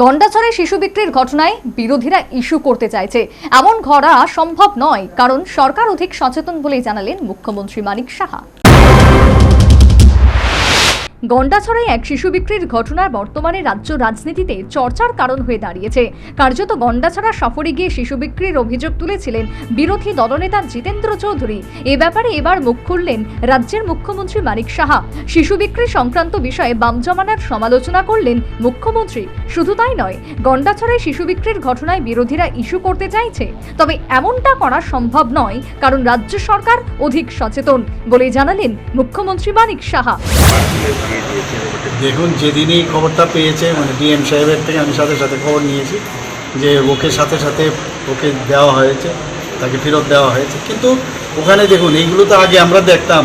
গন্ডাছড়ায় শিশু বিক্রির ঘটনায় বিরোধীরা ইস্যু করতে চাইছে। এমন ঘরা সম্ভব নয়, কারণ সরকার অধিক সচেতন বলেই জানালেন মুখ্যমন্ত্রী মানিক সাহা। গন্ডাছড়ায় এক শিশু বিক্রির ঘটনার বর্তমানে রাজ্য রাজনীতিতে চর্চার কারণ হয়ে দাঁড়িয়েছে। কার্যত গন্ডাছড়া সফরে গিয়ে শিশু বিক্রির অভিযোগ তুলেছিলেন বিরোধী দলনেতা জিতেন্দ্র চৌধুরী। এ ব্যাপারে এবার মুখ খুললেন রাজ্যের মুখ্যমন্ত্রী মানিক সাহা। শিশু বিক্রি সংক্রান্ত বিষয়ে বাম জমানার সমালোচনা করলেন মুখ্যমন্ত্রী। শুধু তাই নয় গন্ডাছড়ায় শিশু বিক্রির ঘটনায় বিরোধীরা ইস্যু করতে চাইছে। তবে এমনটা করা সম্ভব নয়, কারণ রাজ্য সরকার অধিক সচেতন বলে জানালেন মুখ্যমন্ত্রী মানিক সাহা। দেখুন, যেদিনই খবরটা পেয়েছে মানে ডিএম সাহেবের থেকে আমি সাথে সাথে খবর নিয়েছি যে ওকে সাথে সাথে ওকে দেওয়া হয়েছে, তাকে ফেরত দেওয়া হয়েছে। কিন্তু ওখানে দেখুন, এইগুলো তো আগে আমরা দেখতাম।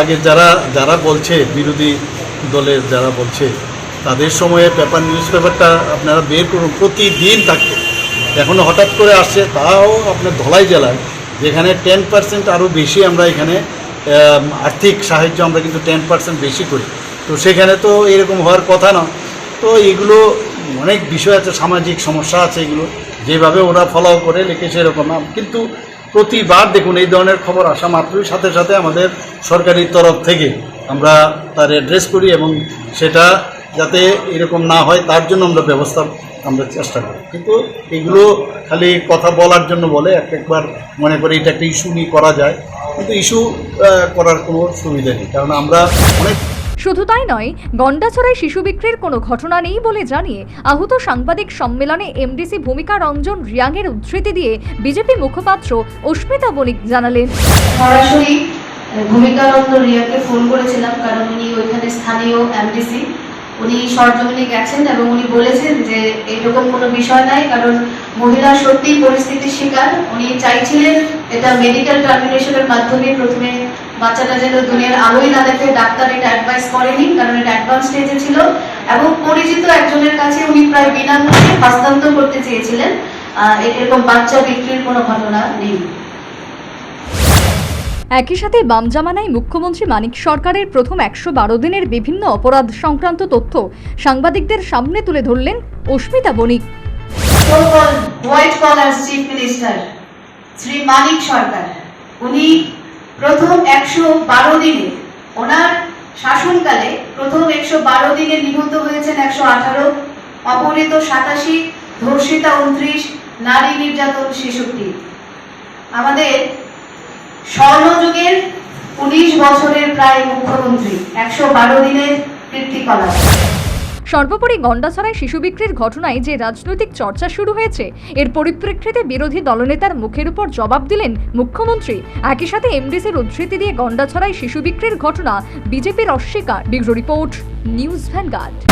আগে যারা যারা বলছে, বিরোধী দলের যারা বলছে, তাদের সময়ে পেপার, নিউজ পেপারটা আপনারা বের করুন, প্রতিদিন থাকতো। এখন হঠাৎ করে আসছে, তাও আপনার ধলাই জেলায়, যেখানে টেন পার্সেন্ট আরও বেশি আমরা এখানে আর্থিক সাহায্য আমরা কিন্তু টেন পার্সেন্ট বেশি করি। তো সেখানে তো এরকম হওয়ার কথা না। তো এগুলো অনেক বিষয় আছে, সামাজিক সমস্যা আছে এগুলো। যেভাবে ওরা ফলো করে লিখেছে এরকম না। কিন্তু প্রতিবার দেখুন, এই ধরনের খবর আসা মাত্রই সাথে সাথে আমাদের সরকারি তরফ থেকে আমরা তার অ্যাড্রেস করি এবং সেটা যাতে এরকম না হয়, তার জন্য আমরা ব্যবস্থা আমরা চেষ্টা করি। কিন্তু এগুলো খালি কথা বলার জন্য বলে, এক একবার মনে করি এটা একটা ইস্যু নিয়ে করা যায়। কিন্তু ইস্যু করার কোনো সুবিধা নেই। কারণ আমরা অনেক শুধু তাই নয় গন্ডাছড়ায় শিশু বিক্রির কোনো ঘটনা নেই বলে জানিয়ে আহত সাংবাদিক সম্মেলনে এমডিসি ভূমিকা রঞ্জন রিয়াংয়ের উদ্ধৃতি দিয়ে বিজেপি মুখপাত্র অস্মিতা বণিক জানালেন। সরাসরি ভূমিকানন্দ রিয়াকে ফোন করেছিলাম কারণ উনি ওইখানে স্থানীয় এমডিসি। উনি সরজমিনে গেছেন এবং উনি বলেছেন যে এরকম কোনো বিষয় নাই, কারণ মহিলা সত্যি পরিস্থিতির শিকার। উনি চাইছিলেন এটা মেডিকেল টার্মিনেশনের মাধ্যমে প্রথমে বাচ্চাটা যেন দুনিয়ার আলোই না দেখে ডাক্তার এটা অ্যাডভাইস করেনি, কারণ এটা অ্যাডভান্স স্টেজে ছিল। এবং পরিচিত একজনের কাছে উনি প্রায় বিনামূল্যে হস্তান্তর করতে চেয়েছিলেন। এরকম বাচ্চা বিক্রির কোনো ঘটনা নেই। একই সাথে বাম জামানায় মুখ্যমন্ত্রী মানিক সরকারের প্রথম একশো বারো দিনের বিভিন্ন অপরাধ সংক্রান্ত তথ্য সাংবাদিকদের সামনে তুলে ধরলেন অস্মিতা বণিক। শ্রী মানিক সরকার, উনি প্রথম একশো বারো দিনে, ওনার শাসনকালে প্রথম একশো বারো দিনে নিহত হয়েছেন একশো আঠারো, অপহৃত সাতাশি, ধর্ষিতা উনত্রিশ নারী নির্যাতন আমাদের স্বর্ণযুগের উনিশ বছরের প্রায় মুখ্যমন্ত্রী, একশো বারো দিনের সর্বোপরি গন্ডাছড়ায় শিশু বিক্রির ঘটনায় যে রাজনৈতিক চর্চা শুরু হয়েছে, এর পরিপ্রেক্ষিতে বিরোধী দলনেতার মুখের উপর জবাব দিলেন মুখ্যমন্ত্রী। একই সাথে এমডিসির উদ্ধৃতি দিয়ে গন্ডাছড়ায় শিশু বিক্রির ঘটনা, বিজেপির অস্বীকার। Bureau report, news Vanguard.